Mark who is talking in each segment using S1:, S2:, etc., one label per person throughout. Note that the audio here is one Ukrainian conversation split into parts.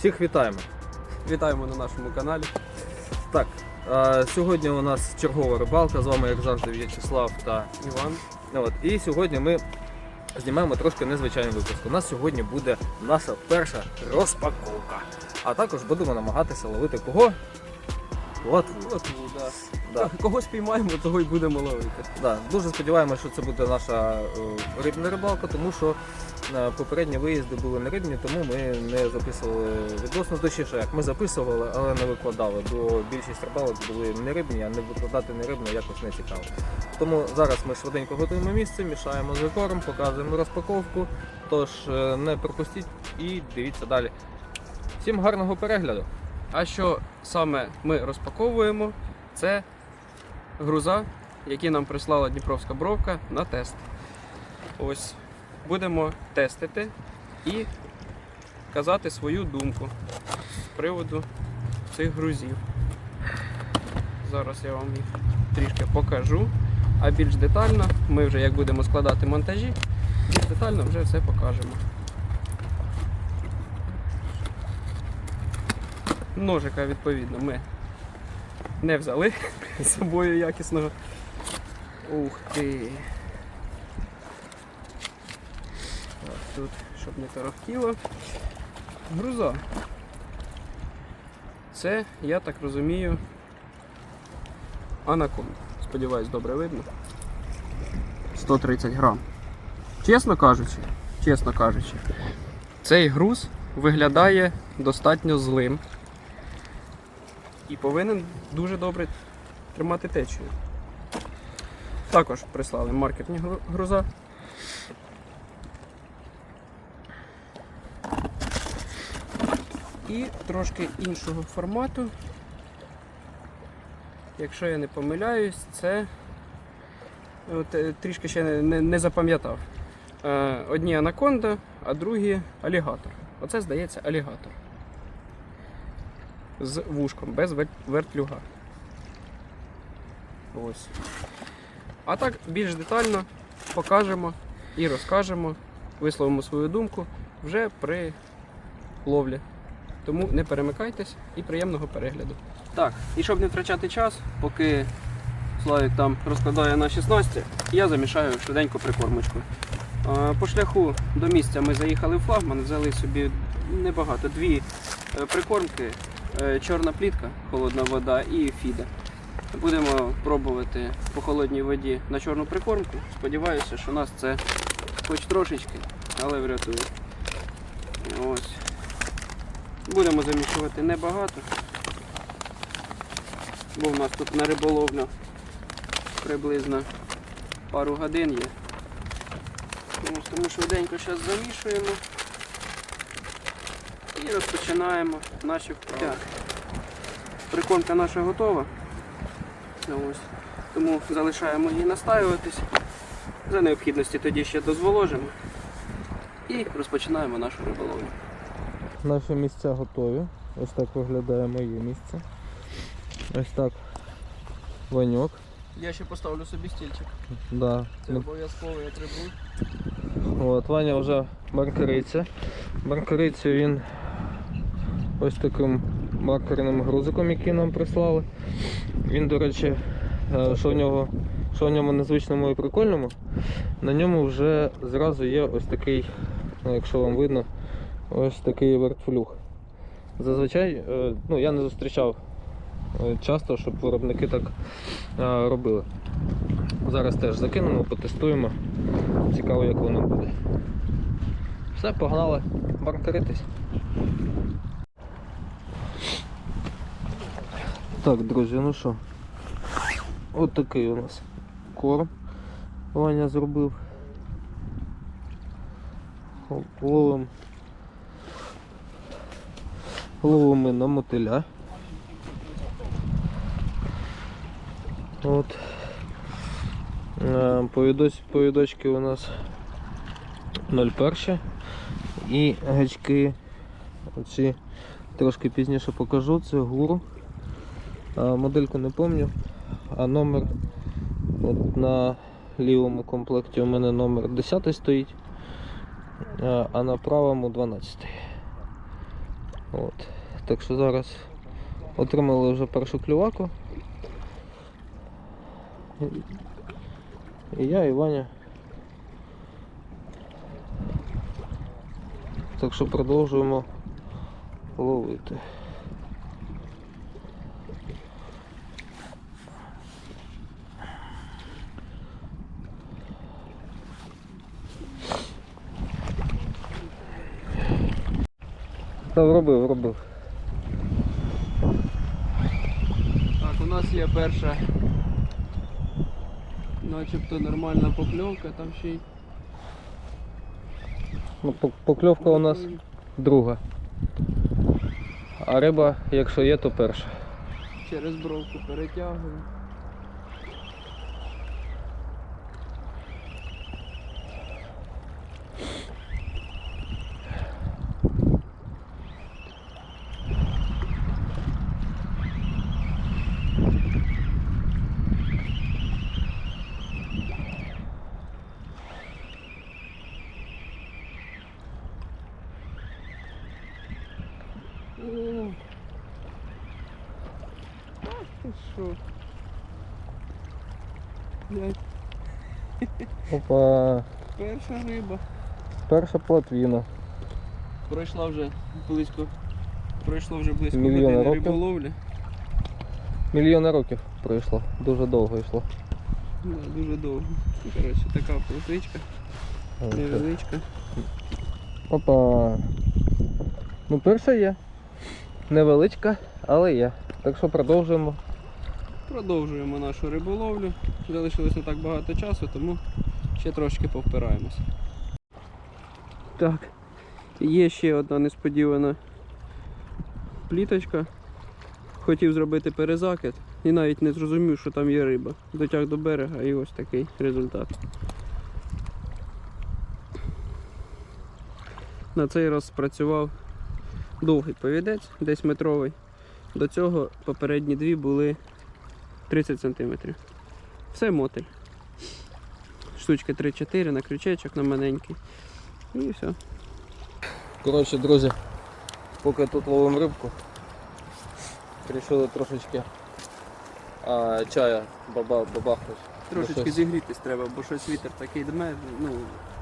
S1: Всіх вітаємо.
S2: Вітаємо на нашому каналі.
S1: Так, е, сьогодні у нас чергова рибалка. З вами, як завжди, В'ячеслав та
S2: Іван.
S1: Ну, От. І сьогодні ми знімаємо трошки незвичайний випуск. У нас сьогодні буде наша перша розпаковка. А також будемо намагатися ловити кого? Латву.
S2: От, да.
S1: Да.
S2: Кого спіймаємо, того й будемо ловити.
S1: Да. Дуже сподіваємося, що це буде наша е, рибна рибалка, тому що попередні виїзди були не рибні, тому ми не записували відносно точніше, як ми записували, але не викладали, бо більшість рибалок були не рибні, а не викладати не рибно якось не цікаво. Тому зараз ми швиденько готуємо місце, мішаємо з декором, показуємо розпаковку. Тож е, не пропустіть і дивіться далі. Всім гарного перегляду!
S2: А що саме ми розпаковуємо, це груза, які нам прислала Дніпровська бровка на тест. Ось будемо тестити і казати свою думку з приводу цих грузів. Зараз я вам їх трішки покажу. А більш детально ми вже як будемо складати монтажі, більш детально вже все покажемо. Ножика, відповідно, ми не взяли з собою якісного. Ух ти. Так, тут, щоб не торохтіло. Груза. Це, я так розумію, анаконда. Сподіваюсь, добре видно. 130 грам. Чесно кажучи, чесно кажучи, цей груз виглядає достатньо злим і повинен дуже добре тримати течію. Також прислали маркетні гру- груза. І трошки іншого формату. Якщо я не помиляюсь, це от, е, трішки ще не, не, запам'ятав. Е, одні анаконда, а другі алігатор. Оце здається алігатор з вушком, без вертлюга. Ось. А так більш детально покажемо і розкажемо, висловимо свою думку вже при ловлі. Тому не перемикайтесь і приємного перегляду. Так, і щоб не втрачати час, поки Славік там розкладає наші снасті, я замішаю швиденько прикормочку. По шляху до місця ми заїхали в флагман, взяли собі небагато, дві е, прикормки е, чорна плітка, холодна вода і фіда. Будемо пробувати по холодній воді на чорну прикормку. Сподіваюся, що нас це хоч трошечки, але врятує. Ось. Будемо замішувати небагато, бо в нас тут на риболовлю приблизно пару годин є. Тому швиденько зараз замішуємо і розпочинаємо наші вправи. Прикормка наша готова. Ось. Тому залишаємо її настаюватись. За необхідності тоді ще дозволожимо. І розпочинаємо нашу риболовлю.
S1: Наші місця готові. Ось так виглядає моє місце. Ось так. Ваньок.
S2: Я ще поставлю собі стільчик.
S1: Да.
S2: Це обов'язково як рибу.
S1: От, Ваня вже маркериться. Маркериться він ось таким маркерним грузиком, який нам прислали. Він, до речі, е, що в нього, що в ньому незвичному і прикольному, на ньому вже зразу є ось такий, ну, якщо вам видно, ось такий вертфлюг. Зазвичай е, ну, я не зустрічав е, часто, щоб виробники так е, робили. Зараз теж закинемо, потестуємо. Цікаво, як воно буде. Все, погнали маркеритись. Так, друзі, ну що, от такий у нас корм Ваня зробив. Ловим. Ловимо на мотиля. От. Е, Повідоч, повідочки у нас 0,1 і гачки оці трошки пізніше покажу, це гуру. Модельку не пам'ятаю, а номер от на лівому комплекті у мене номер 10 стоїть, а а на правому 12. От. Так що зараз отримали вже першу клюваку. І я, і Ваня. Так що продовжуємо ловити. Та вробив, вробив.
S2: Так, у нас є перша начебто нормальна покльовка, там ще й
S1: Ну, покльовка у нас друга. А риба, якщо є, то перша.
S2: через бровку перетягує. О, Ах ти що? Блядь,
S1: Опа,
S2: перша риба.
S1: перша платвіна.
S2: Пройшла вже близько. Пройшло вже близько
S1: Мільйони
S2: години
S1: років.
S2: риболовлі.
S1: Мільйони років пройшло. Дуже довго йшло.
S2: Да, дуже довго. Коротше, така плотвичка, невеличка.
S1: Опа. Ну, перша є. Невеличка, але є. Так що продовжуємо.
S2: Продовжуємо нашу риболовлю. Залишилось не так багато часу, тому ще трошки повпираємося. Так, є ще одна несподівана пліточка. Хотів зробити перезакид і навіть не зрозумів, що там є риба. Дотяг до берега і ось такий результат. На цей раз спрацював довгий повідець, десь метровий. До цього попередні дві були 30 см. Все мотель. Штучки 3-4 на крючечок, на маленький. І все.
S1: Коротше, друзі, поки тут ловимо рибку, вирішили трошечки а, чая баба, бабахнути.
S2: Трошечки
S1: щось.
S2: зігрітись треба, бо щось вітер такий дме. Ну,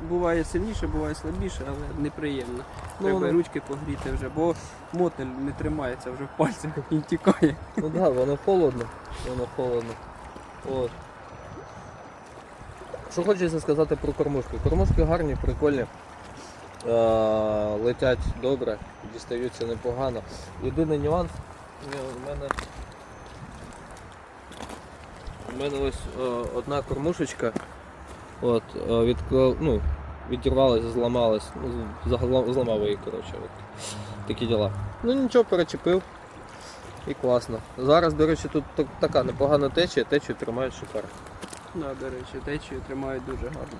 S2: буває сильніше, буває слабіше, але неприємно.
S1: Ну,
S2: Треба
S1: ну.
S2: ручки погріти вже, бо мотель не тримається вже в пальцях, він тікає.
S1: Ну так, да, воно холодно. Воно холодно. От. Що хочеться сказати про кормушки. Кормушки гарні, прикольні. Е, летять добре, дістаються непогано. Єдиний нюанс, е, у мене, у мене ось е, одна кормушечка от, е, відкла- ну, відірвалася, зламалась, ну, зламав її, коротше. От. Такі діла. Ну нічого, перечепив. І класно. Зараз, до речі, тут так- така непогана течія, течію тримають шикарно.
S2: Да, до речі, течію тримають дуже гарно.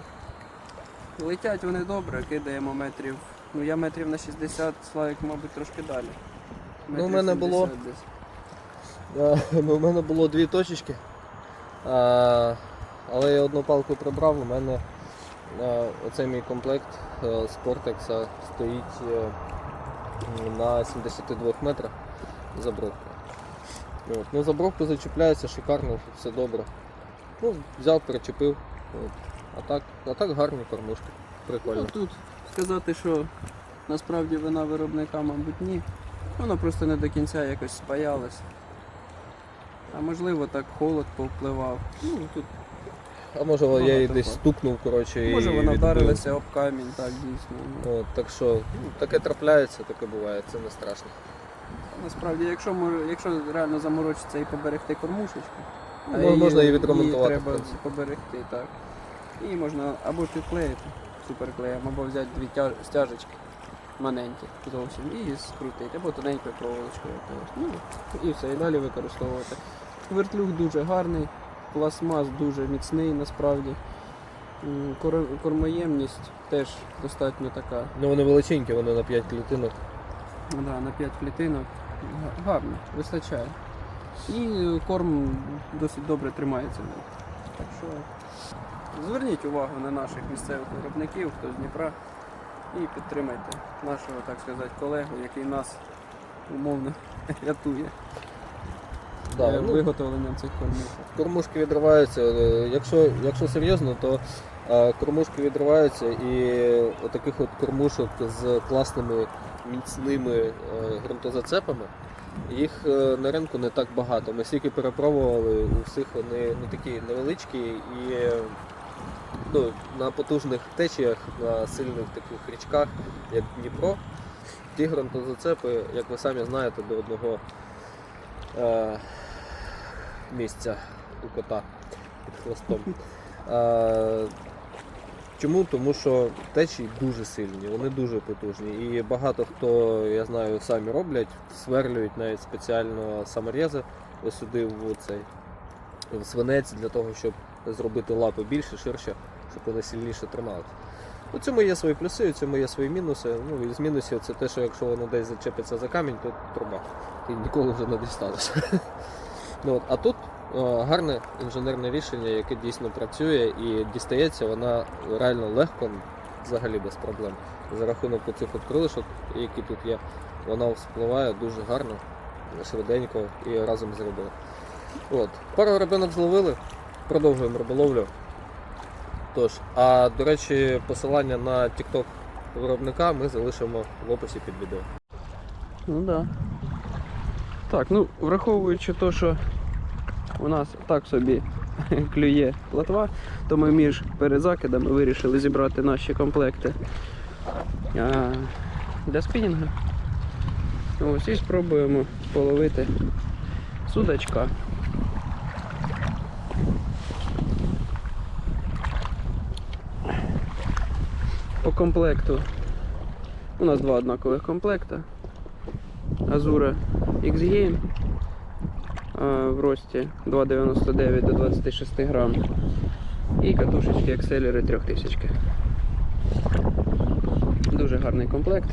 S2: Летять вони добре, кидаємо метрів. Ну я метрів на 60, Славік, мабуть, трошки далі.
S1: Ну, у мене було-
S2: десь.
S1: Е, У мене було дві точечки, а, але я одну палку прибрав. У мене е, оцей мій комплект е, з Портекса стоїть е, на 72 метрах забровка. Ну, забровку зачіпляється шикарно, все добре. Ну, взяв, перечепив. От. А так, а так гарні кормушки. Прикольно.
S2: Ну, тут сказати, що насправді вина виробника, мабуть, ні. Воно просто не до кінця якось спаялось. А можливо так холод повпливав. Ну, тут,
S1: А може я її
S2: Багато
S1: десь
S2: фактів.
S1: стукнув, коротше,
S2: може
S1: і
S2: вона
S1: відбив.
S2: вдарилася об камінь, так дійсно. Ну,
S1: От, так що ну, таке трапляється, таке буває, це не страшно.
S2: Насправді, якщо, якщо реально заморочитися і поберегти кормушечку,
S1: Ну, можна її відремонтувати,
S2: її
S1: в
S2: треба
S1: принципі.
S2: поберегти, так. І можна або підклеїти суперклеєм, або взяти дві тя- стяжечки маленькі зовсім і скрутити, або тоненькою проволочкою. якоюсь. Ну, і все, і далі використовувати. Вертлюг дуже гарний, пластмас дуже міцний насправді. М, кор- Кормоємність теж достатньо така
S1: Ну вони величенькі, вони на 5 клітинок.
S2: Ну Да, на 5 клітинок. Га- Гарно, вистачає. І корм досить добре тримається. Так що зверніть увагу на наших місцевих виробників, хто з Дніпра, і підтримайте нашого, так сказати, колегу, який нас умовно рятує
S1: Да,
S2: е,
S1: ну,
S2: виготовленням цих кормів.
S1: Кормушки відриваються. е, Якщо, якщо серйозно, то е, кормушки відриваються і отаких от кормушок з класними міцними ґрунтозацепами. Їх е, на ринку не так багато. Ми стільки перепробували, у всіх вони ну, такі невеличкі і ну, на потужних течіях, на сильних таких річках, як Дніпро, ті ґрунтозацепи, як ви самі знаєте, до одного е, місця у кота під хвостом. Е, чому? Тому що течії дуже сильні, вони дуже потужні. І багато хто, я знаю, самі роблять, сверлюють навіть спеціально саморези ось сюди в цей в свинець для того, щоб зробити лапи більше, ширше, щоб вони сильніше трималися. У цьому є свої плюси, у цьому є свої мінуси. Ну, із мінусів це те, що якщо воно десь зачепиться за камінь, то труба. Ти ніколи вже не дістанешся. Ну, а тут гарне інженерне рішення, яке дійсно працює і дістається вона реально легко, взагалі без проблем. За рахунок оцих от крилишок, які тут є, вона вспливає дуже гарно, швиденько і разом з рибою. От. Пару рибинок зловили, продовжуємо риболовлю. Тож, а до речі, посилання на TikTok виробника ми залишимо в описі під відео.
S2: Ну да. Так, ну враховуючи те, що у нас так собі клює плотва, то ми між перезакидами вирішили зібрати наші комплекти для спінінга. Ось і спробуємо половити судачка. По комплекту у нас два однакових комплекта. Азура X-Game в рості 2,99 до 26 грам. І катушечки акселери 3000. Дуже гарний комплект.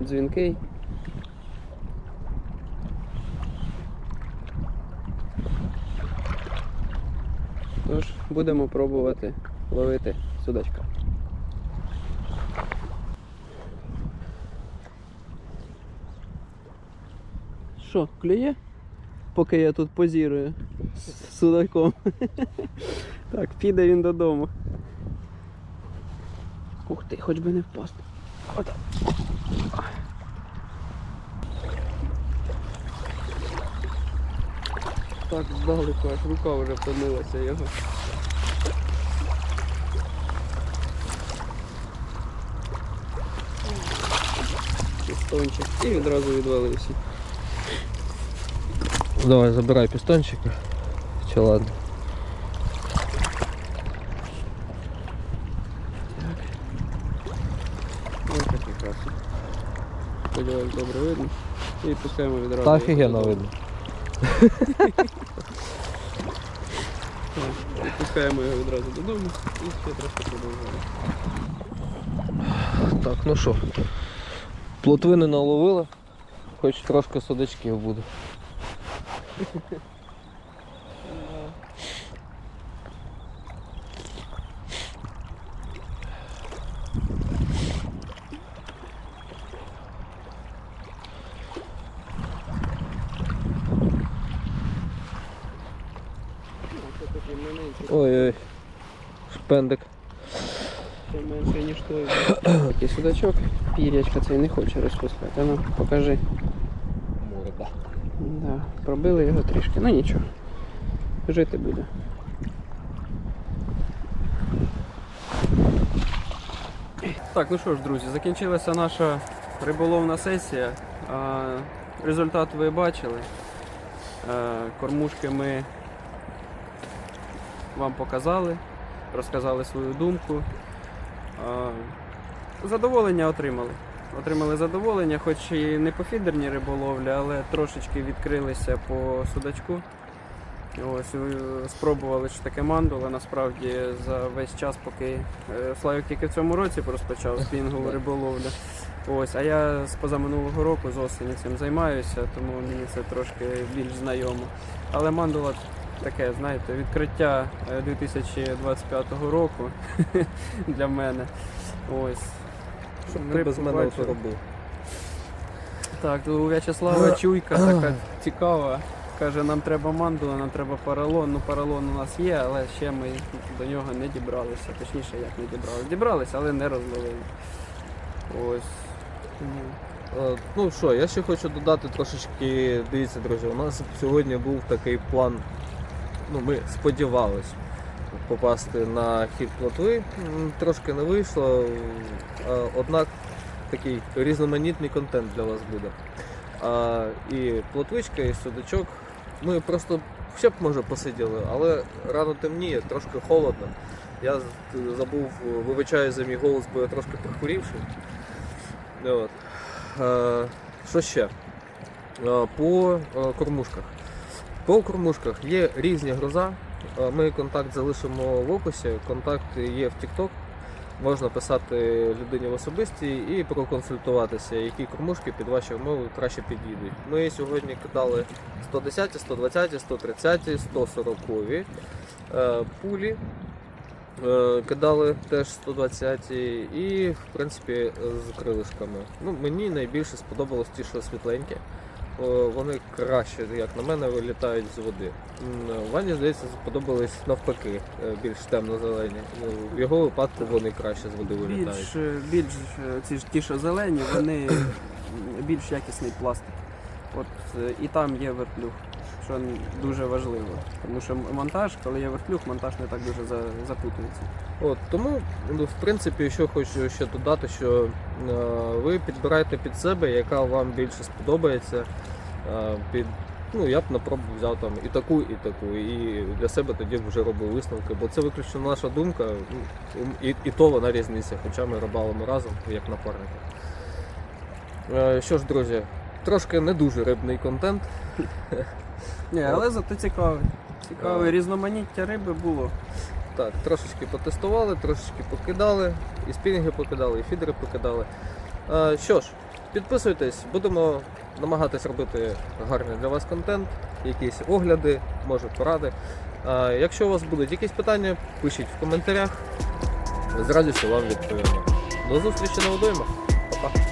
S2: Дзвінкий. Тож, будемо пробувати ловити судачка. Що, клює? Поки я тут позірую з судаком. Так, піде він додому. Ух ти, хоч би не впасти. Так, здалеку, аж рука вже втомилася його. Пістончик. І відразу відвалився.
S1: Давай, забирай пістончики. Чи ладно?
S2: Ось такий красний. Сподіваюсь, добре видно. І відпускаємо відразу.
S1: Та офігенно видно.
S2: Так, Відпускаємо його відразу додому і ще трошки продовжуємо.
S1: Так, ну що, плотви не наловили, хоч трошки судачків буде. Ой-ой, шпендик.
S2: ще менше, ніж той. Такий судачок, пірячка цей не хоче розпускати. А ну, покажи. Да, пробили його трішки, ну нічого. Жити буде. Так, ну що ж, друзі, закінчилася наша риболовна сесія. Результат ви бачили. Кормушки ми вам показали, розказали свою думку. Задоволення отримали. Отримали задоволення, хоч і не по фідерній риболовлі, але трошечки відкрилися по судачку. Ось е, спробували, що таке мандула. Насправді за весь час, поки е, Славік тільки в цьому році розпочав спінгову риболовлю. Ось, а я з позаминулого року з осені цим займаюся, тому мені це трошки більш знайомо. Але мандула таке, знаєте, відкриття е, 2025 року для мене. Ось. Щоб рибку
S1: без мене це робив.
S2: Так, у В'ячеслава чуйка така цікава. Каже, нам треба мандула, нам треба поролон. Ну, поролон у нас є, але ще ми до нього не дібралися. Точніше, як не дібралися. Дібралися, але не розловили. Ось.
S1: Е, Ну що, я ще хочу додати трошечки. Дивіться, друзі, у нас сьогодні був такий план. Ну, ми сподівалися попасти на хід плотви. Трошки не вийшло. Однак такий різноманітний контент для вас буде. І плотвичка, і судачок. Ми просто ще б може посиділи, але рано темніє, трошки холодно. Я забув, вибачаю за мій голос, бо я трошки прихворівший. От. Що ще? По кормушках. По кормушках є різні гроза. Ми контакт залишимо в описі. Контакт є в TikTok. Можна писати людині в особисті і проконсультуватися, які кормушки під ваші умови краще підійдуть. Ми сьогодні кидали 110, 120, 130, 140 е, пулі. Е, Кидали теж 120 і, в принципі, з крилишками. Ну, мені найбільше сподобалось ті, що світленькі. О, Вони краще, як на мене, вилітають з води. Вані, здається, сподобались навпаки, е, більш темно-зелені. Ну, В його випадку вони краще з води вилітають.
S2: більш, е, більш е, ці ж ті, що зелені, вони більш якісний пластик. От е, і там є вертлюг, що дуже важливо. Тому що монтаж, коли є вертлюг, монтаж не так дуже запутується.
S1: От, тому, ну, в принципі, що хочу ще додати, що е, ви підбираєте під себе, яка вам більше сподобається. Е, під, ну, я б на пробу взяв там і таку, і таку. І для себе тоді вже робив висновки, бо це виключно наша думка, і, і то вона різниця, хоча ми рибалимо разом, як напарники. Е, що ж, друзі, трошки не дуже рибний контент.
S2: Ні, але зато цікавий. Цікаве різноманіття риби було.
S1: Так, трошечки потестували, трошечки покидали, і спінінги покидали, і фідери покидали. А, що ж, підписуйтесь, будемо намагатись робити гарний для вас контент, якісь огляди, може поради. А, якщо у вас будуть якісь питання, пишіть в коментарях. З радістю вам відповімо. До зустрічі на водоймах. Па-па.